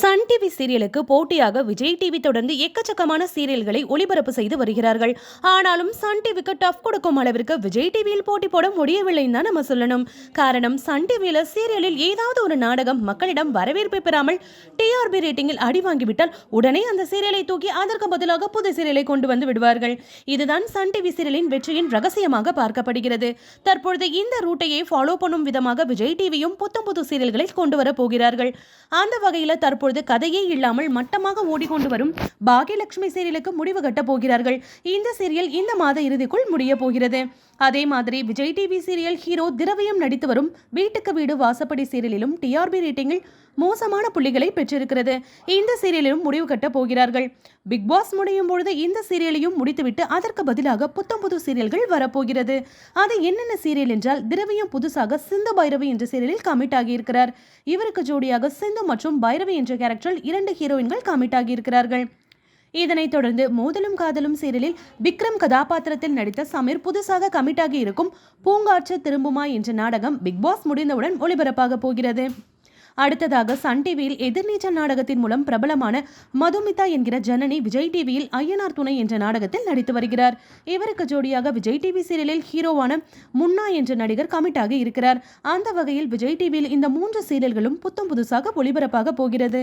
Sun TV சீரியலுக்கு போட்டியாக Vijay TV தொடர்ந்து எக்கச்சக்கமான சீரியல்களை ஒளிபரப்பு செய்து வருகிறார்கள். ஆனாலும் சன் டிவிக்கு டஃப் கொடுக்கும் அளவிற்கு விஜய் டிவியில் போட்டி போட முடியவில்லைன்னு தான் நம்ம சொல்லணும். காரணம் சன் டிவியில் சீரியலில் ஏதாவது ஒரு நாடகம் மக்களிடம் வரவேற்பு பெறாமல் டிஆர்பி ரேட்டிங்கில் அடி வாங்கிவிட்டால் உடனே அந்த சீரியலை தூக்கி அதற்கு பதிலாக புது சீரியலை கொண்டு வந்து விடுவார்கள். இதுதான் சன் டிவி சீரியலின் வெற்றியின் ரகசியமாக பார்க்கப்படுகிறது. தற்பொழுது இந்த ரூட்டையே ஃபாலோ பண்ணும் விதமாக விஜய் டிவியும் புத்தம் புது சீரியல்களை கொண்டு வர போகிறார்கள். அந்த வகையில் தற்போது தற்பொழுது கதையே இல்லாமல் மட்டமாக ஓடிக்கொண்டு வரும் பாகியலட்சுமி சீரியலுக்கு முடிவு கட்டப் போகிறார்கள். இந்த சீரியல் இந்த மாத இறுதிக்குள் முடிய போகிறது. அதே மாதிரி விஜய் டிவி சீரியல் ஹீரோ திரவியம் நடித்து வரும் வீட்டுக்கு வீடு வாசப்படி சீரியலிலும் டிஆர்பி ரேட்டிங்கில் மோசமான புள்ளிகளை பெற்றிருக்கிறது. இந்த சீரியலிலும் முடிவு கட்டப் போகிறார்கள். பிக் பாஸ் முடியும் பொழுது இந்த சீரியலையும் முடித்துவிட்டு அதற்கு பதிலாக புத்தம் புது சீரியல்கள் வரப்போகிறது. அது என்னென்ன சீரியல் என்றால் திரவியம் புதுசாக சிந்து பைரவி என்ற சீரியலில் கமிட் ஆகியிருக்கிறார். இவருக்கு ஜோடியாக சிந்து மற்றும் பைரவி என்ற கேரக்டரில் இரண்டு ஹீரோயின்கள் கமிட் ஆகியிருக்கிறார்கள். இதனைத் தொடர்ந்து மோதலும் காதலும் சீரியலில் விக்ரம் கதாபாத்திரத்தில் நடித்த சமீர் புதுசாக கமிட் ஆகி இருக்கும் பூங்காற்று திரும்புமா என்ற நாடகம் பிக் பாஸ் முடிந்தவுடன் ஒளிபரப்பாக போகிறது. அடுத்ததாக சன் டிவியில் எதிர்நீச்சல் நாடகத்தின் மூலம் பிரபலமான மதுமிதா என்கிற ஜனனி விஜய் டிவியில் ஐயனார் துணை என்ற நாடகத்தில் நடித்து வருகிறார். இவருக்கு ஜோடியாக விஜய் டிவி சீரியலில் ஹீரோவான முன்னா என்ற நடிகர் கமிட்டாக இருக்கிறார். அந்த வகையில் விஜய் டிவியில் இந்த மூன்று சீரியல்களும் புத்தம் புதுசாக ஒளிபரப்பாக போகிறது.